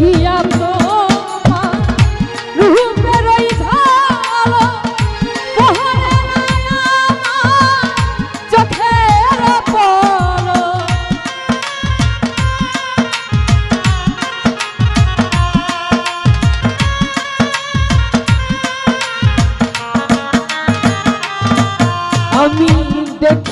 দেখিয়া তো আমি দেখ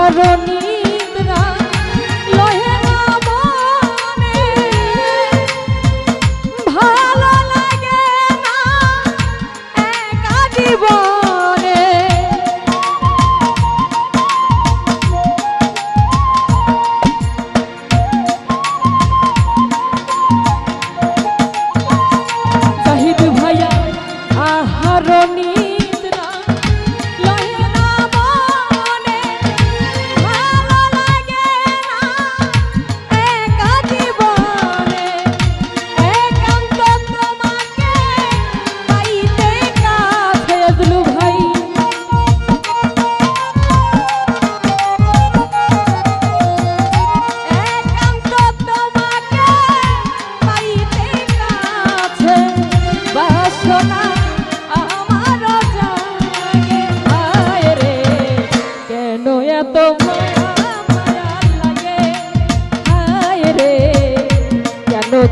আর নিদ্রা।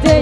day.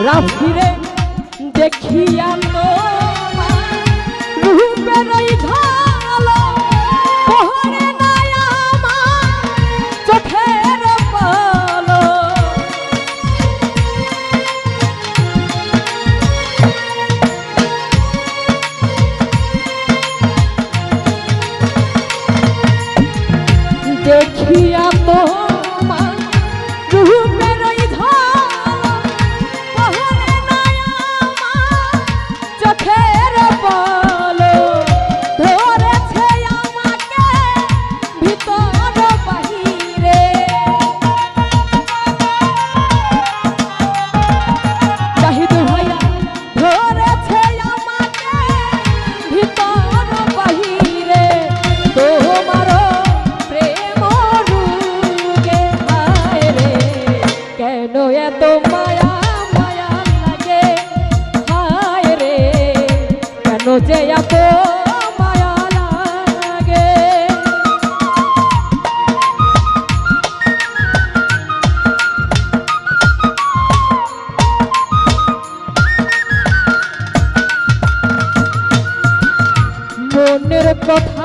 রাত্রিরে দেখিয়া রূপের ধর কথা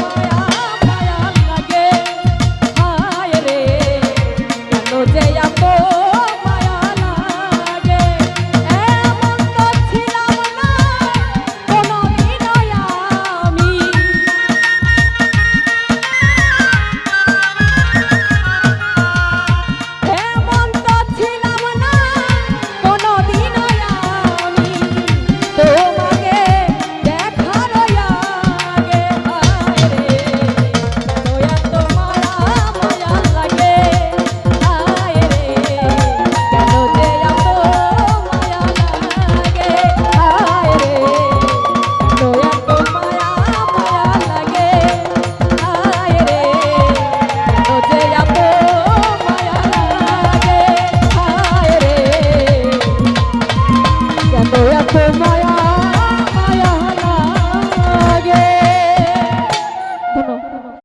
Thank you.